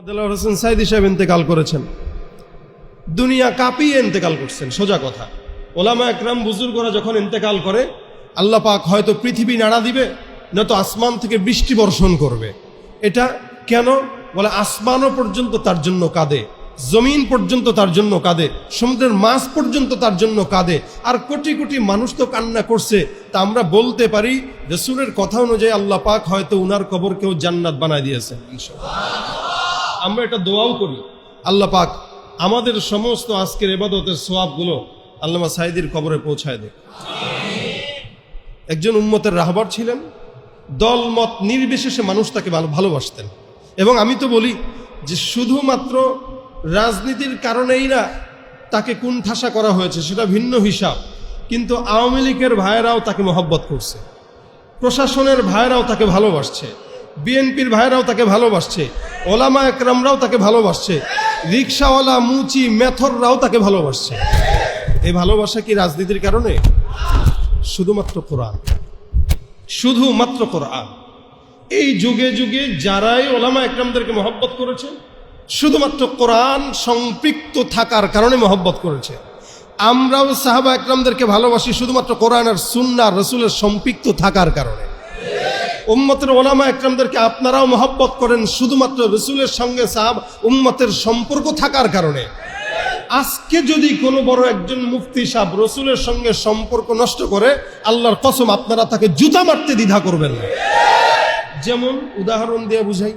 আদাল্লাহ হোসেন সাইদি সাহেব ইন্তেকাল করেছেন। দুনিয়া কাঁপিয়ে ইন্তেকাল করছেন, সোজা কথা। ওলামা একরাম বুজুর্গরা যখন ইন্তেকাল করে, আল্লাহ পাক হয়তো পৃথিবী নাড়া দিবে নয়তো আসমান থেকে বৃষ্টি বর্ষণ করবে। এটা কেন? বলে আসমানও পর্যন্ত তার জন্য কাঁদে, জমিন পর্যন্ত তার জন্য কাঁদে, সমুদ্রের মাছ পর্যন্ত তার জন্য কাঁদে, আর কোটি কোটি মানুষ তো কান্না করছে। তা আমরা বলতে পারি, রসুলের কথা অনুযায়ী আল্লাহ পাক হয়তো উনার কবরকেও জান্নাত বানায় দিয়েছেন, ইনশাআল্লাহ। আমরা এটা দোয়াও করি। আল্লাহ পাক আমাদের সমস্ত আজকের এবাদতের সোয়াবগুলো আল্লামা সাইদির কবরে পৌঁছায় দেয় একজন উম্মতের রাহবার ছিলেন দল মত নির্বিশেষে মানুষ তাকে ভালোবাসতেন। এবং আমি তো বলি যে শুধুমাত্র রাজনীতির কারণেই না তাকে কুণ্ঠাসা করা হয়েছে সেটা ভিন্ন হিসাব। কিন্তু আওয়ামী লীগের ভাইয়েরাও তাকে মহব্বত করছে। প্রশাসনের ভাইয়েরাও তাকে ভালোবাসছে। বিএনপির ভাইরাও তাকে ভালোবাসছে, ওলামা একরামরাও তাকে ভালোবাসছে রিক্সাওয়ালা মুচি, মেথররাও তাকে ভালোবাসছে। এই ভালোবাসা কি রাজনীতির কারণে? শুধুমাত্র কোরআন। শুধুমাত্র কোরআন। এই যুগে যুগে যারাই ওলামা একরামদেরকে মহব্বত করেছে, শুধুমাত্র কোরআন সম্পৃক্ত থাকার কারণে মহব্বত করেছে। আমরাও সাহাবা একরামদেরকে ভালোবাসি শুধুমাত্র কোরআন আর সুন্না রসুলের সম্পৃক্ত থাকার কারণে। উম্মতের ওলামা একরামদেরকে আপনারাও মহব্বত করেন শুধুমাত্র রসুলের সঙ্গে সাহাব উম্মতের সম্পর্ক থাকার কারণে। আজকে যদি কোনো বড় একজন মুফতি সাহেব রসুলের সঙ্গে সম্পর্ক নষ্ট করে, আল্লাহর কসম আপনারা তাকে জুতা মারতে দ্বিধা করবেন না। যেমন উদাহরণ দিয়ে বুঝাই,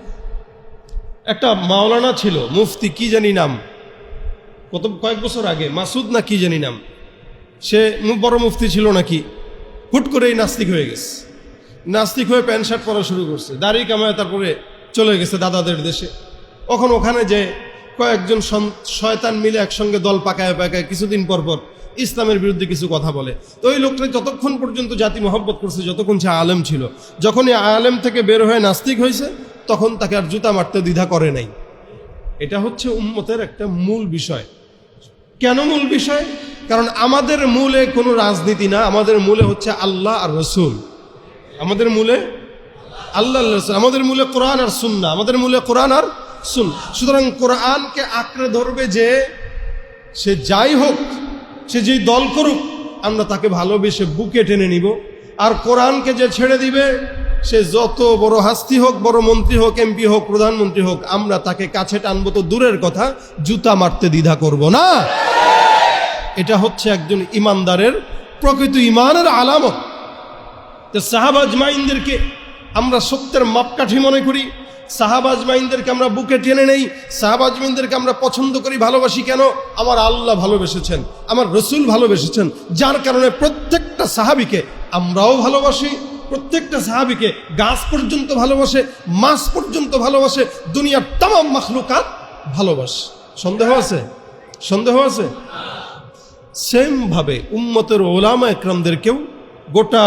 একটা মাওলানা ছিল, মুফতি কি জানি নাম, কত, কয়েক বছর আগে, মাসুদ না কি জানি নাম, সে বড় মুফতি ছিল নাকি, হুট করেই নাস্তিক হয়ে গেছে। নাস্তিক হয়ে প্যান্ট শার্ট পরা শুরু করছে। দাড়ি কামায় তারপরে চলে গেছে দাদাদের দেশে। এখন ওখানে যে কয়েকজন শয়তান মিলে একসঙ্গে দল পাকায় পাকায় কিছুদিন পর পর ইসলামের বিরুদ্ধে কিছু কথা বলে। তো ওই লোকটা যতক্ষণ পর্যন্ত জাতি মহব্বত করছে, যতক্ষণ সে আলেম ছিল। যখন এই আলেম থেকে বের হয়ে নাস্তিক হয়েছে, তখন তাকে আর জুতা মারতে দ্বিধা করে নাই। এটা হচ্ছে উম্মতের একটা মূল বিষয়। কেন মূল বিষয়? কারণ আমাদের মূলে কোনো রাজনীতি না, আমাদের মূলে হচ্ছে আল্লাহ আর রসুল। আমাদের মূলে আল্লাহ আমাদের মূলে কোরআন আর সুন্না আমাদের মূলে কোরআন আর সুন সুতরাং কোরআনকে আঁকড়ে ধরবে যে, সে যাই হোক, সে যেই দল করুক, আমরা তাকে ভালোবেসে বুকে টেনে নিব। আর কোরআনকে যে ছেড়ে দিবে, সে যত বড় হাস্তি হোক, বড় মন্ত্রী হোক, এমপি হোক, প্রধানমন্ত্রী হোক, আমরা তাকে কাছে টানবো তো দূরের কথা, জুতা মারতে দ্বিধা করব না। এটা হচ্ছে একজন ইমানদারের প্রকৃত ইমানের আলামত। তো সাহাবাজ মাইনদেরকে আমরা সত্যের মাপকাঠি মনে করি সাহাবাজ মাইনদেরকে আমরা বুকে টেনে নেই সাহাবাজ মাইনদেরকে আমরা পছন্দ করি, ভালোবাসি কেন? আমার আল্লাহ ভালোবেসেছেন, আমার রসুল ভালোবেসেছেন, যার কারণে প্রত্যেকটা সাহাবিকে আমরাও ভালোবাসি, প্রত্যেকটা সাহাবিকে গাছ পর্যন্ত ভালোবাসে, মাছ পর্যন্ত ভালোবাসে, দুনিয়ার তাম মাখলুকাত ভালোবাসে। সন্দেহ আছে? সন্দেহ আছে? সেম ভাবে উম্মতের ওলামা একরামদেরকেও গোটা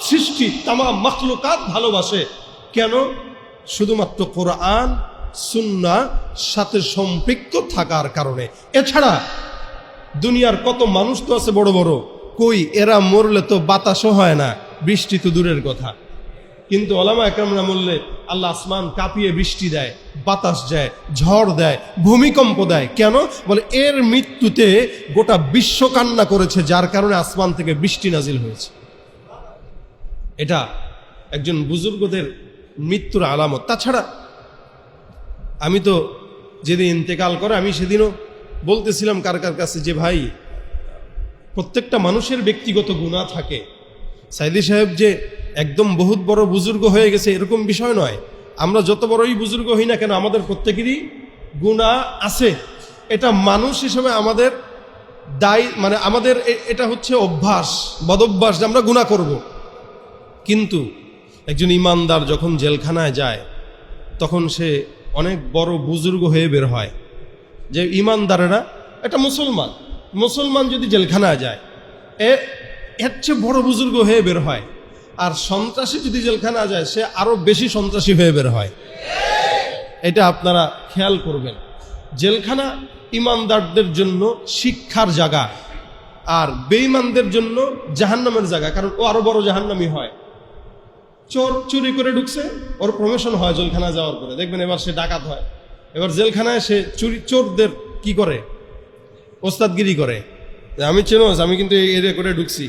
সৃষ্টি তামা মখলুকাত ভালোবাসে। কেন? শুধুমাত্র কোরআন, সুন্না সাথে সম্পৃক্ত থাকার কারণে। এছাড়া দুনিয়ার কত মানুষ তো আছে বড় বড়। কই, এরা মরলে তো বাতাসও হয় না। বৃষ্টি তো দূরের কথা। কিন্তু ওলামা একরামরা মরলে আল্লাহ আসমান কাঁপিয়ে বৃষ্টি দেয়, বাতাস দেয়, ঝড় দেয়, ভূমিকম্প দেয়। কেন? বলে এর মৃত্যুতে গোটা বিশ্ব কান্না করেছে, যার কারণে আসমান থেকে বৃষ্টি নাজিল হয়েছে। এটা একজন বুজুর্গদের মৃত্যুর আলামত। তাছাড়া আমি তো যেদিন ইন্তেকাল করে, আমি সেদিনও বলতেছিলাম কার কার কাছে যে, ভাই, প্রত্যেকটা মানুষের ব্যক্তিগত গুণা থাকে। সাইদি সাহেব যে একদম বহুত বড় বুজুর্গ হয়ে গেছে, এরকম বিষয় নয়। আমরা যত বড়ই বুজুর্গ হই না কেন, আমাদের প্রত্যেকেরই গুণা আছে। এটা মানুষ হিসেবে আমাদের দায় মানে আমাদের এটা হচ্ছে অভ্যাস, বদভ্যাস যে আমরা গুণা করব। কিন্তু একজন ইমানদার যখন জেলখানায় যায়, তখন সে অনেক বড় বুজুর্গ হয়ে বের হয়। যে ইমানদারেরা, এটা মুসলমান। মুসলমান যদি জেলখানায় যায়, এ এর চেয়ে বড় বুজুর্গ হয়ে বের হয়। আর সন্ত্রাসী যদি জেলখানা যায়, সে আরও বেশি সন্ত্রাসী হয়ে বের হয়। এটা আপনারা খেয়াল করবেন। জেলখানা ইমানদারদের জন্য শিক্ষার জায়গা, আর বেঈমানদের জন্য জাহান্নামের জায়গা, কারণ ও আরও বড় জাহান্নামি হয়। চোর চুরি করে ঢুকছে, ওর প্রমোশন হয় জেলখানা যাওয়ার পরে। দেখবেন এবার সে ডাকাত হয়। এবার জেলখানায় সে চুরি চোরদের কি করে? ওস্তাদগিরি করে। আমি চেনোস আমি কিন্তু এই এরিয়া করে ঢুকছি।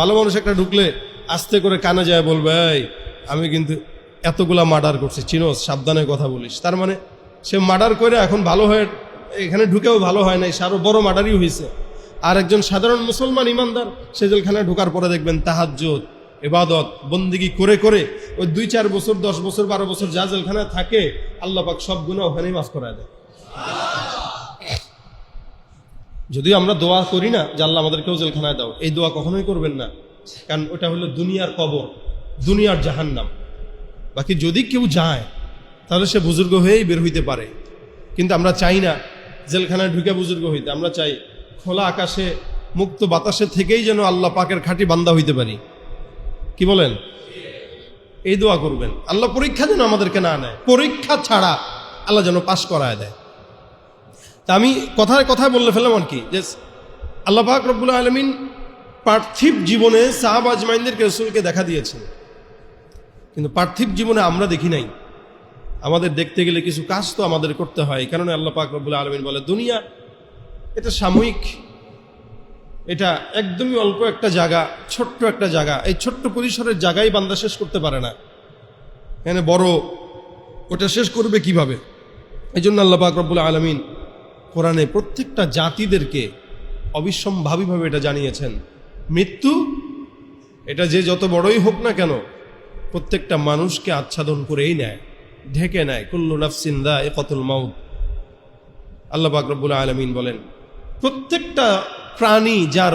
ভালো মানুষ একটা ঢুকলে আস্তে করে কানে যায় বলবে আমি কিন্তু এতগুলা মার্ডার করছি। চিনোস, সাবধানে কথা বলিস। তার মানে সে মার্ডার করে এখন ভালো হয়ে এখানে ঢুকেও ভালো হয় নাই, সে আরও বড় মার্ডারই হয়েছে আর একজন সাধারণ মুসলমান ইমানদার, সে জেলখানায় ঢোকার পরে দেখবেন তাহাজ্জুদ এবাদত বন্দিগি করে করে ওই দুই, চার বছর, দশ বছর, বারো বছর যা জেলখানায় থাকে, আল্লাহ পাক সব গুণা ওখানেই মাফ করায় দেয়। যদিও আমরা দোয়া করি না যে আল্লাহ আমাদেরকেও জেলখানায় দাও, এই দোয়া কখনোই করবেন না। কারণ ওটা হলো দুনিয়ার কবর, দুনিয়ার জাহান্নাম। বাকি যদি কেউ যায়, তাহলে সে বুজুর্গ হয়েই বের হইতে পারে। কিন্তু আমরা চাই না জেলখানায় ঢুকে বুজুর্গ হইতে, আমরা চাই খোলা আকাশে, মুক্ত বাতাসে থেকেই যেন আল্লাহ পাকের খাঁটি বান্দা হইতে পারি। কি বলেন? এই দোয়া করবেন। আল্লাহ পরীক্ষা যেন আমাদেরকে না নেয়। পরীক্ষা ছাড়া আল্লাহ যেন পাশ করায় দেয়। তা আমি কথায় কথায় বললে ফেললাম আর কি, যে আল্লাহ পাক রব্বুল আলমিন পার্থিব জীবনে সাহাব আজমাইনদেরকে, রসুলকে দেখা দিয়েছেন। কিন্তু পার্থিব জীবনে আমরা দেখি নাই। আমাদের দেখতে গেলে কিছু কাজ তো আমাদের করতে হয়। কারণে আল্লাহ পাক রব্বুল আলমিন বলে, দুনিয়া, এটা সাময়িক এটা একদমই অল্প একটা জায়গা, ছোট্ট একটা জায়গা। এই ছোট্ট পরিসরের জায়গায় বান্দা শেষ করতে পারে না। এখানে বড়, ওটা শেষ করবে কীভাবে? এই জন্য আল্লাহ পাক রব্বুল আলমিন কোরআনে প্রত্যেকটা জাতিদেরকে অবিসম্ভাবীভাবে এটা জানিয়েছেন। মৃত্যু, এটা যে যত বড়ই হোক না কেন, প্রত্যেকটা মানুষকে আচ্ছাদন করেই নেয়, ঢেকে নেয়। কুল্লু নাফসিন্দা এ কতুল মাউদ আল্লাহ বাকরবুল আলমিন বলেন, প্রত্যেকটা প্রাণী যার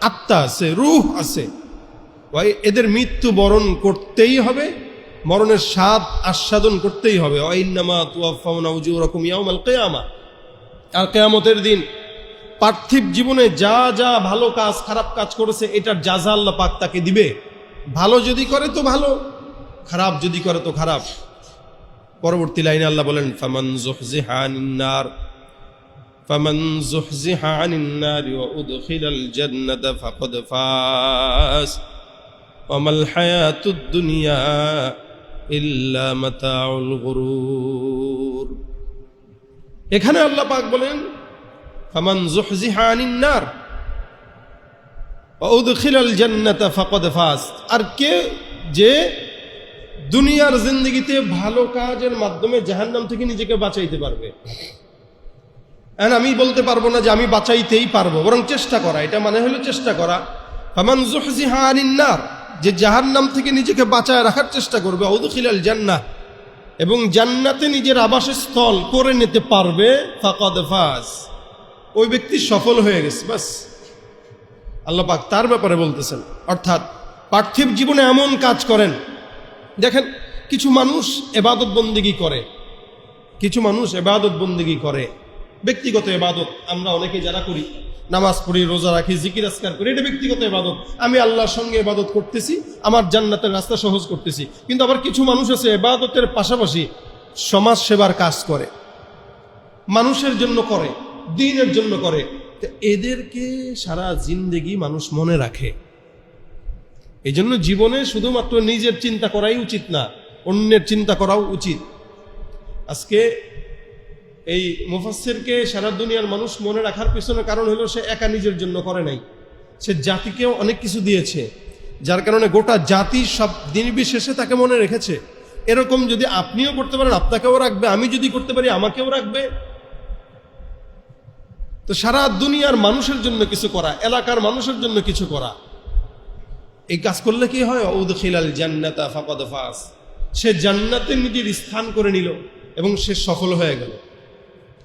আত্মা আছে, রুহ আছে। এদের মৃত্যু বরণ করতেই হবে, মরণের স্বাদ আস্বাদন করতেই হবে। উজুরকুম ইয়াউমাল কিয়ামা। আর কেয়ামতের দিন পার্থিব জীবনে যা যা ভালো কাজ, খারাপ কাজ করেছে, এটার যা আল্লাহ পাক তাকে দিবে। ভালো যদি করে তো ভালো, খারাপ যদি করে তো খারাপ। পরবর্তী লাইনে আল্লাহ বলেন, ফামান জুহজিহা ফামান জুহজিহা আনিন্নার ওয়া উদখিলাল জান্নাতা ফাকাদ ফাস ওয়ামাল হায়াতুদ দুনিয়া ইল্লা মাতাউল গুরুর এখানে আল্লাহ পাক বলেন ফামান জুহজিহা আনিন্নার উদখিলাল জান্নাতা ফাকাদ ফাজ আর কে যে দুনিয়ার জিন্দগিতে ভালো কাজের মাধ্যমে জাহান্নাম থেকে নিজেকে বাঁচাইতে পারবে? And আমি বলতে পারব না যে আমি বাঁচাইতেই পারব, বরং চেষ্টা করা। এটা মানে হলো চেষ্টা করা। ফামান জুহজিহা আনিন্নার, যে জাহার নাম থেকে নিজেকে বাঁচায় রাখার চেষ্টা করবে উদখিলাল জান্নাহ। এবং জান্নাতে নিজের আবাসস্থল করে নিতে পারবে, ফাকাদ ফাজ। ওই ব্যক্তি সফল হয়ে গেছে, বাস। আল্লাহ পাক তার ব্যাপারে বলতেছেন। অর্থাৎ পার্থিব জীবনে এমন কাজ করেন। দেখেন, কিছু মানুষ এবাদত বন্দিগি করে। কিছু মানুষ এবাদত বন্দিগি করে। ব্যক্তিগত এবাদত আমরা অনেকে যারা করি, নামাজ পড়ি, রোজা রাখি, জিকির আসকার করি, এটা ব্যক্তিগত এবাদত আমি আল্লাহর সঙ্গে এবাদত করতেছি, আমার জান্নাতের রাস্তা সহজ করতেছি। কিন্তু আবার কিছু মানুষ আছে এবাদতের পাশাপাশি সমাজ সেবার কাজ করে, মানুষের জন্য করে, দিনের জন্য করে। এদেরকে সারা জিন্দেগি মানুষ মনে রাখে। এই জন্য জীবনে শুধুমাত্র নিজের চিন্তা করাই উচিত না, অন্যের চিন্তা করাও উচিত। আজকে এই মুফাসসিরকে সারা দুনিয়ার মানুষ মনে রাখার পেছনে কারণ হলো সে একা নিজের জন্য করে নাই। সে জাতিকেও অনেক কিছু দিয়েছে, যার কারণে গোটা জাতি সব দিন বিশেষে তাকে মনে রেখেছে। এরকম যদি আপনিও করতে পারেন, আপনাকেও রাখবে, আমি যদি করতে পারি, আমাকেও রাখবে। তো সারা দুনিয়ার মানুষের জন্য কিছু করা, এলাকার মানুষের জন্য কিছু করা। এই কাজ করলে কি হয়? উদখিলাল জান্নাতা ফাকাদ ফাস। সে জান্নাতে নিজের স্থান করে নিল এবং সে সফল হয়ে গেল।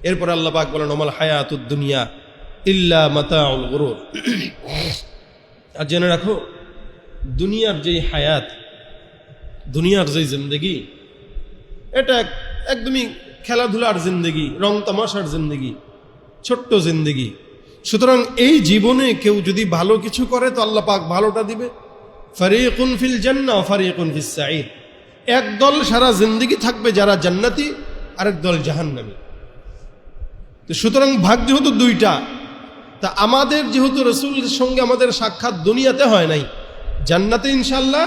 এরপর আল্লাহ পাক বলেন, ওমাল হায়াতুদ দুনিয়া ইল্লা মাতাউল গুরুর। আর জেনে রাখো, দুনিয়ার যেই হায়াত, দুনিয়ার যেই জিন্দগি, এটা এক- একদমই খেলাধুলার জিন্দগি, রং তামাশার জিন্দগি, ছোট্ট জিন্দগি। সুতরাং এই জীবনে কেউ যদি ভালো কিছু করে, তো আল্লাহ পাক ভালোটা দিবে। ফারিকুন ফিল জান্না ফারিকুন ফিস সাঈদ। এক দল সারা জিন্দগি থাকবে যারা জান্নাতি, আরেক দল জাহান্নামী। তো সুতরাং ভাগ যেহেতু দুইটা, তা আমাদের যেহেতু রসুলের সঙ্গে আমাদের সাক্ষাৎ দুনিয়াতে হয় নাই, জান্নাতে ইনশাল্লাহ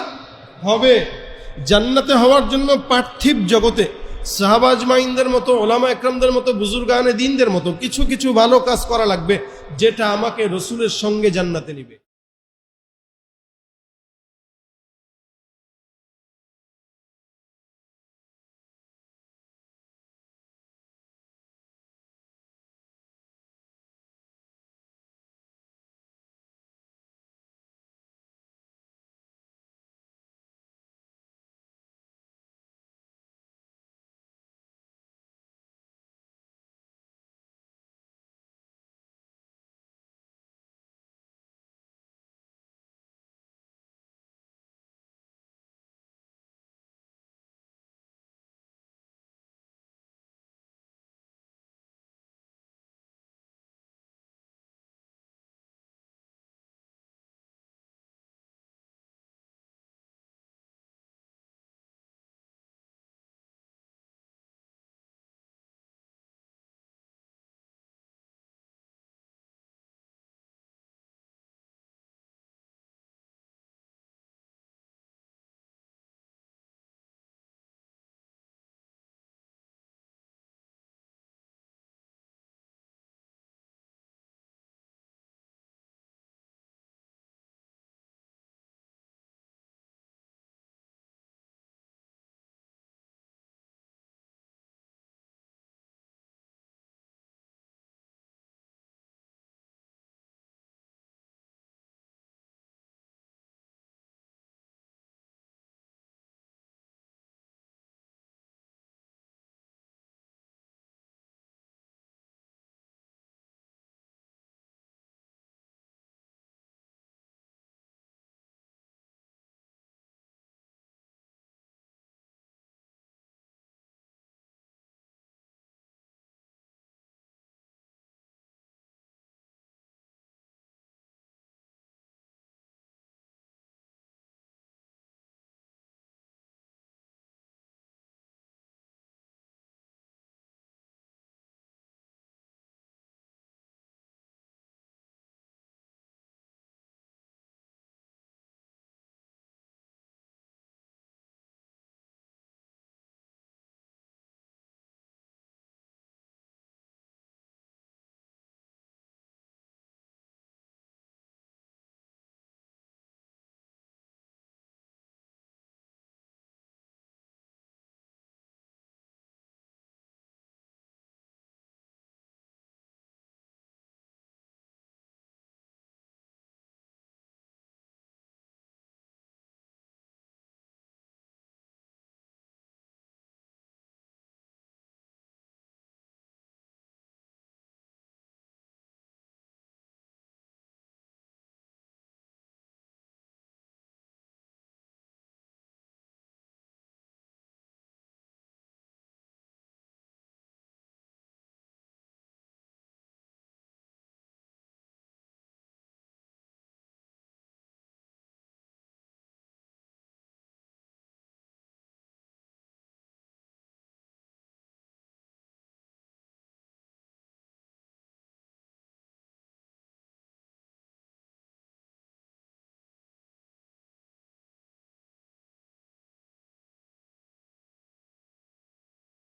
হবে। জান্নাতে হওয়ার জন্য পার্থিব জগতে শাহবাজ মাইনদের মতো, ওলামা একরামদের মতো বুজুর্গানে দিনদের মতো কিছু কিছু ভালো কাজ করা লাগবে, যেটা আমাকে রসুলের সঙ্গে জান্নাতে নিবে।